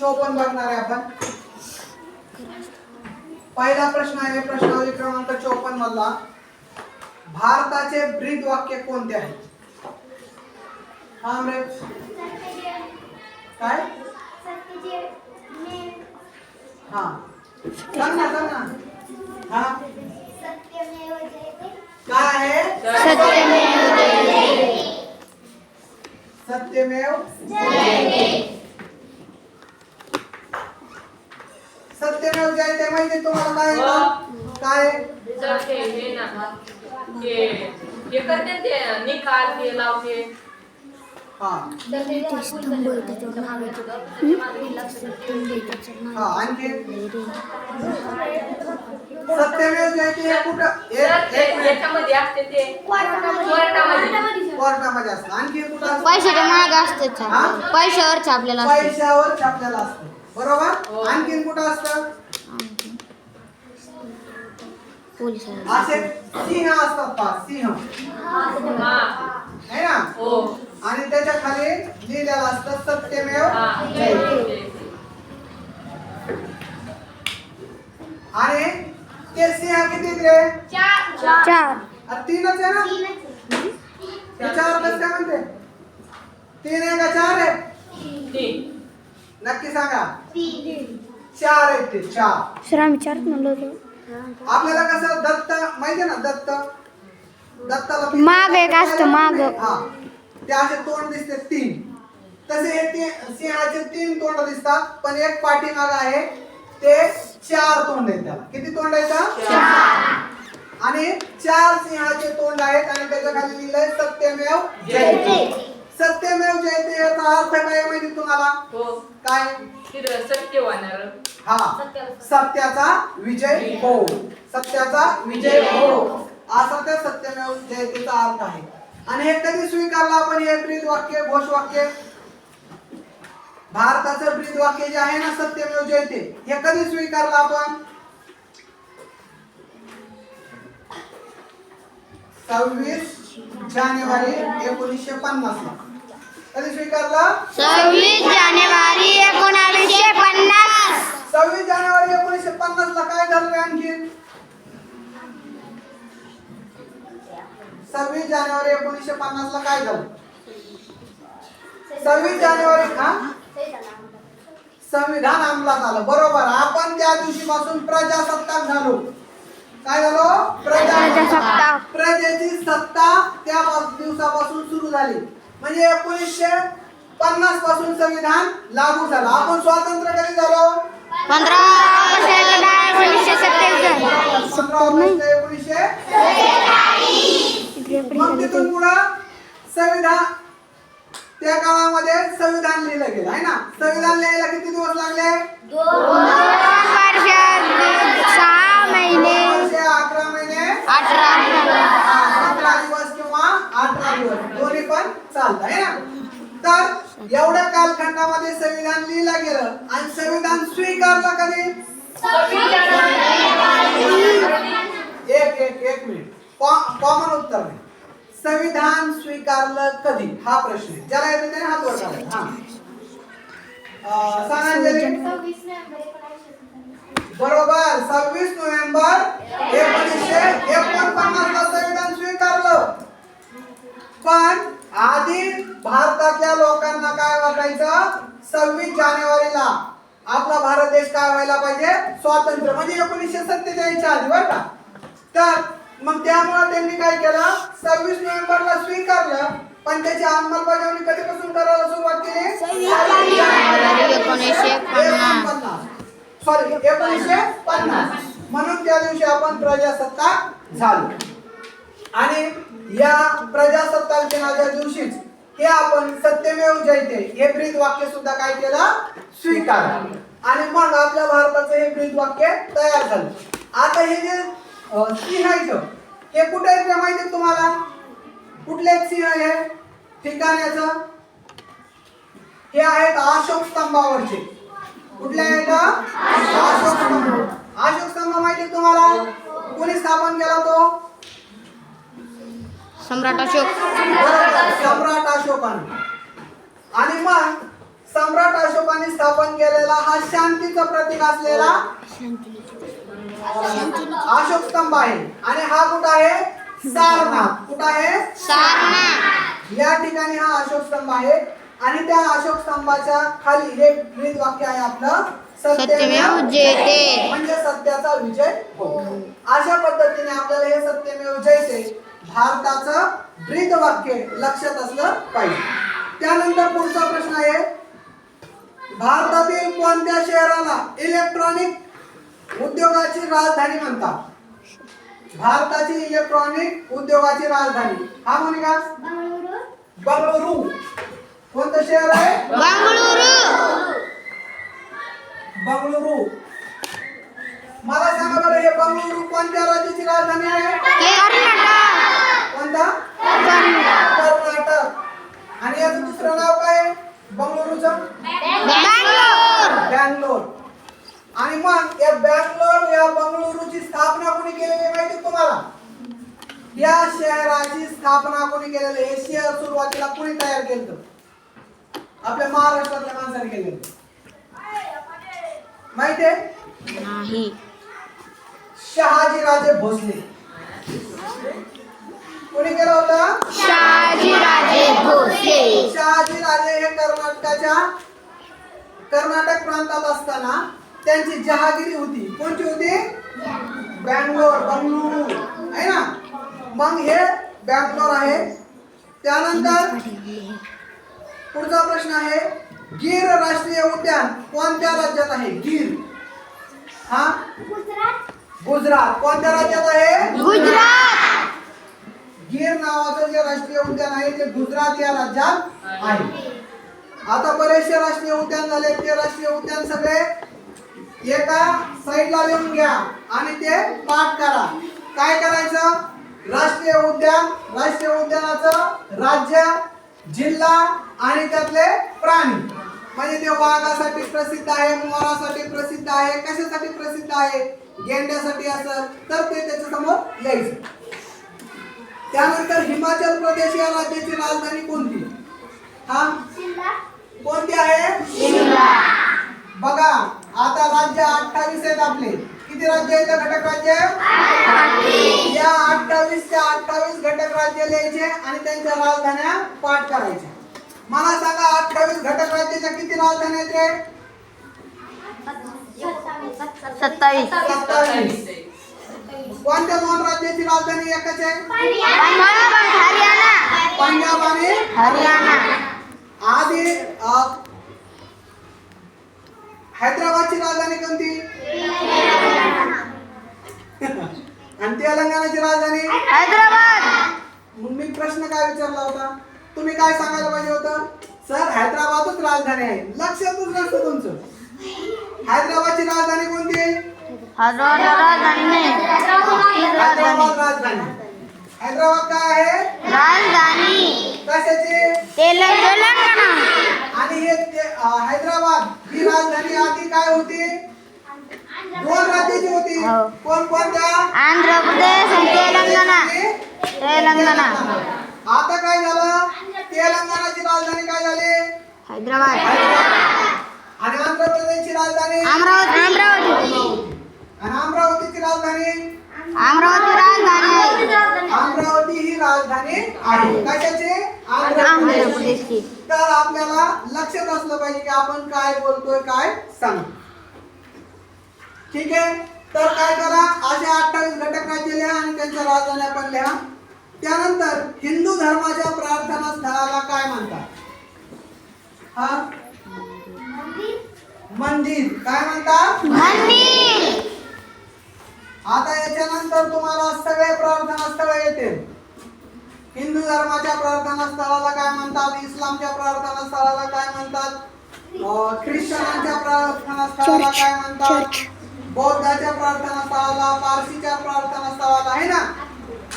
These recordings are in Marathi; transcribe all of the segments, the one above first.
चौपन्न बघणार आहे आपण. पहिला प्रश्न आहे प्रश्नावली क्रमांक चौपन्न मधला. भारताचे ब्रीद वाक्य कोणते आहे? हा रे. काय? हा. सांग ना सांग ना. हा. काय आहे? सत्यमेव सत्यमेव जयते माहिती तुम्हाला काय आहे का? काय? आहे? जर ते हे ना. ते हे करते ते निकाल लावते हा. हा. आणखी? हे कुठं? याच्यामध्ये असते ते. कोर्टामध्ये. कोर्टामध्ये. असतं. आणखी कुठं? असतं? पैशाच्या माग असते हा? पैशावर छापलेला असते. पैशावर छापलेलं असतं. बरोबर? आणखीन कुठं असतं? पोलीस असे सिंह असतात पाच सिंह. हा. है ना? हो. आणि त्याच्या खाली लिहिलेलं असतं सत्यमेव हा. आणि ते सिंह किती रे चार. तीनच आहे ना? चार कसं काय म्हणते? तीन आहे का चार आहे? नक्की सांगा. चार आहेत ते चार. सर आम्ही चार म्हणलो होतो. आपल्याला कसं दत्त माहितीये ना दत्त? दत्ताला माग एक असतं, माग. हा. ते असे तोंड दिसते तीन. तसे हे तीन सिंहाचे तीन तोंड दिसतात पण एक पाठीमाग आहे ते चार तोंड आहेत त्याला. किती तोंड आहेत आणि चार सिंहाचे तोंड आहेत आणि त्याच्याखाली लिहिलंय सत्यमेव जयते. सत्यमेव जयते याचा अर्थ काय माहिती तुम्हाला? हो. काय? तिथं सत्य हा. सत्याचा. विजय हो. सत्याचा विजय हो. असा त्या सत्यमेव जयतेचा अर्थ आहे. आणि हे कधी स्वीकारलं आपण हे ब्रीद वाक्य घोष वाक्य? भारताचं ब्रीद वाक्य जे आहे ना सत्यमेव जयते हे कधी स्वीकारलं आपण? सव्वीस जानेवारी एकोणीसशे पन्नास ला कधी स्वीकारलं? सव्वीस जानेवारी एकोणावीसशे पन्नास. सव्वीस जानेवारी एकोणीसशे पन्नास ला काय झालं आणखी? सव्वीस जानेवारी एकोणीसशे पन्नास ला काय झालं? सव्वीस जानेवारी हा? संविधान अंमलात आलं बरोबर. आपण त्या दिवशीपासून प्रजासत्ताक झालो. काय झालो? प्रजासत्ताक. प्रजेची सत्ता त्या दिवसापासून सुरू झाली. म्हणजे एकोणीसशे पन्नासपासून संविधान लागू झालं. आपण स्वातंत्र्य कधी झालो? पंधरा ऑगस्ट एकोणीसशे सत्तेचाळीस मग तिथून पुढं संविधान त्या काळामध्ये संविधान लिहिलं गेलं आहे ना? संविधान लिहायला किती दिवस लागले? सहा महिने. अकरा महिने. अठरा सतरा दिवस किंवा अठरा दिवस. दोन्ही पण चालत आहे ना? तर एवढ्या कालखंडामध्ये संविधान लिहिलं गेलं आणि संविधान स्वीकारलं कधी एक एक एक मिनिट. कॉमन उत्तर नाही. संविधान स्वीकारलं कधी? हा प्रश्न आहे. ज्याला येतो त्याने हात वर सांगा बरोबर. सव्वीस नोव्हेंबर एकोणीसशे एकोणपन्नास ला संविधान स्वीकारलं. पण आधी भारतातल्या लोकांना काय वाटायचं? सव्वीस जानेवारीला आपला भारत देश काय व्हायला पाहिजे? स्वातंत्र्य. म्हणजे एकोणीसशे सत्तेचाळीसच्या आधी बरं का? तर मग त्यामुळे त्यांनी काय केलं? सव्वीस नोव्हेंबरला स्वीकारलं. पण त्याची अंमलबजावणी कधीपासून करायला सुरुवात केली? एकोणीसशे पन्नास. सॉरी एकोणीसशे पन्नास. म्हणून त्या दिवशी आपण प्रजासत्ताक झालो. आणि या प्रजासत्ताक दिनाच्या दिवशीच हे आपण सत्यमेव जयते हे ब्रीद वाक्य सुद्धा काय केलं? स्वीकार. आणि मग आपल्या भारताचं हे ब्रीद वाक्य तयार झालं. आता हे जे सिंहायचं हे कुठे आहेत माहिती तुम्हाला? कुठले सिंह हे ठिकाण्याचं? हे आहेत अशोक स्तंभावरचे. कुठले आहेत? अशोक स्तंभ. अशोक स्तंभ माहिती तुम्हाला? कोणी स्थापन केला तो? सम्राट अशोक बरोबर, सम्राट अशोकाने आणि मग सम्राट अशोकाने स्थापन केलेला हा शांतीचं प्रतीक असलेला अशोक स्तंभ आहे. आणि हा कुठं आहे? सारनाथ. कुठं आहे? सारनाथ. या ठिकाणी हा अशोक स्तंभ आहे. आणि त्या अशोक स्तंभाच्या खाली हे ब्रीद वाक्य आहे आपलं सत्यमेव जयते. म्हणजे सत्याचा विजय हो अशा पद्धतीने आपल्याला हे सत्यमेव जयते. भारताचं ब्रीद वाक्य लक्षात असलं पाहिजे. त्यानंतर पुढचा प्रश्न आहे भारतातील कोणत्या शहराला इलेक्ट्रॉनिक उद्योगाची राजधानी म्हणतात? भारताची इलेक्ट्रॉनिक उद्योगाची राजधानी. हा म्हणे का? बंगळुरू. कोणतं शहर आहे? बंगळुरू. बंगळुरू. मला सांगा बरं हे बंगळुरू कोणत्या राज्याची राजधानी आहे? कर्नाटक. कोणता? कर्नाटक. आणि याचं दुसरं नाव काय? आहे बंगळुरूचं? बंगलोर बँगलोर आणि मग या बँगलोर या बंगळुरूची स्थापना कोणी केलेली आहे माहिती तुम्हाला? या शहराची स्थापना कोणी केलेली? हे शहर सुरुवातीला कोणी तयार केलं? आपल्या महाराष्ट्रातल्या माणसाने केलेलं. माहिती आहे? शहाजी राजे भोसले. कोणी केलं होतं? शहाजीराजे भोसले. शहाजी राजे हे कर्नाटकाच्या कर्नाटक प्रांतात असताना त्यांची जहागिरी होती. कोणती होती? बँगलोर बंगळुरू. आहे ना? मग हे बँगलोर आहे. त्यानंतर पुढचा प्रश्न आहे गीर राष्ट्रीय उद्यान कोणत्या राज्यात आहे? गीर. हा? गुजरात. कोणत्या राज्यात आहे? गुजरात. जे राष्ट्रीय उद्यान आहे ते गुजरात या राज्यात आहे. आता बरेचसे राष्ट्रीय उद्यान झाले ते राष्ट्रीय उद्यान सगळे एका साईडला लिहून घ्या आणि ते पाठ करा. काय करायचं? राष्ट्रीय उद्यान राष्ट्रीय उद्यानाचं राज्य जिल्हा आणि त्यातले प्राणी. म्हणजे ते वाघासाठी प्रसिद्ध आहे मोरासाठी प्रसिद्ध आहे कशासाठी प्रसिद्ध आहे? गेंड्यासाठी असं तर ते त्याच्यासमोर यायचं. त्यानंतर हिमाचल प्रदेश या राज्याची राजधानी कोणती? हा? कोणती आहे? बघा आता राज्य अठ्ठावीस आहेत आपले. किती राज्य आहेत घटक राज्य? या अठ्ठावीस ते अठ्ठावीस घटक राज्य लिहायचे आणि त्यांच्या राजधान्या पाठ करायच्या. मला सांगा अठ्ठावीस घटक राज्याच्या किती राजधान्या आहेत रे? सत्तावीस. सत्तावीस. कोणत्या दोन राज्याची राजधानी एकच आहे? पंजाब हरियाणा. पंजाब आणि हरियाणा आधी हैदराबादची राजधानी कोणती? आणि तेलंगणाची राजधानी? हैदराबाद. मग मी प्रश्न काय विचारला होता? तुम्ही काय सांगायला पाहिजे होतं? सर हैदराबादच राजधानी आहे. लक्षातच नसतं तुमचं. हैदराबादची राजधानी कोणती आहे? हैदराबाद राजधानी हैदराबाद राजधानी। हैदराबाद काय आहे राजधानी। कशाची? तेल तेलंगणा। आणि हे हैदराबाद ही राजधानी आधी काय होती? दोन राज्याची होती. हो. कोण कोणत्या? आंध्र प्रदेश आणि तेलंगणा. तेलंगणा. आता काय झालं? तेलंगणाची राजधानी काय झाली? हैदराबाद. आणि आंध्र प्रदेशची राजधानी? अमरावती. राजधानी? अमरावती राजधानी आहे. अमरावती ही राजधानी आहे. कशाची? आंध्र प्रदेशची. तर आपल्याला लक्षात असलं पाहिजे की आपण काय बोलतोय काय सांगतो ठीक आहे? तर काय करा? असे अठ्ठावीस घटक राज्य लिहा आणि त्यांच्या राजधान्या पण लिहा. त्यानंतर हिंदू धर्माच्या प्रार्थना स्थळाला काय म्हणतात? हा? मंदिर. काय म्हणतात? मंदिर. आता याच्यानंतर तुम्हाला सगळे प्रार्थना स्थळ येतील. हिंदू धर्माच्या प्रार्थना स्थळाला काय म्हणतात? इस्लामच्या प्रार्थना स्थळाला काय म्हणतात? ख्रिश्चनांच्या प्रार्थना स्थळाला काय म्हणतात? बौद्धाच्या प्रार्थना स्थळाला पारसीच्या प्रार्थना स्थळाला आहे ना?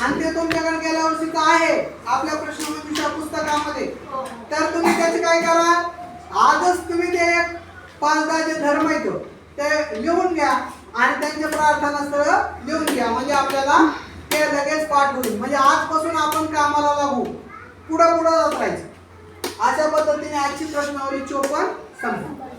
आणि ते तुमच्याकडे गेल्या वर्षीच आहे. आपल्या प्रश्नमंजुषा पुस्तकामध्ये. तर तुम्ही त्याचे काय करा? आजच तुम्ही ते पाच दहा जे धर्म येतो ते लिहून घ्या. आणि त्यांचे प्रार्थना स्थळ लिहून घ्या. म्हणजे आपल्याला ते लगेच पाठ होईल म्हणजे आजपासून आपण कामाला लागू. पुढं पुढं जात राहायचं. अशा पद्धतीने आजची प्रश्नावली चोपण संपली.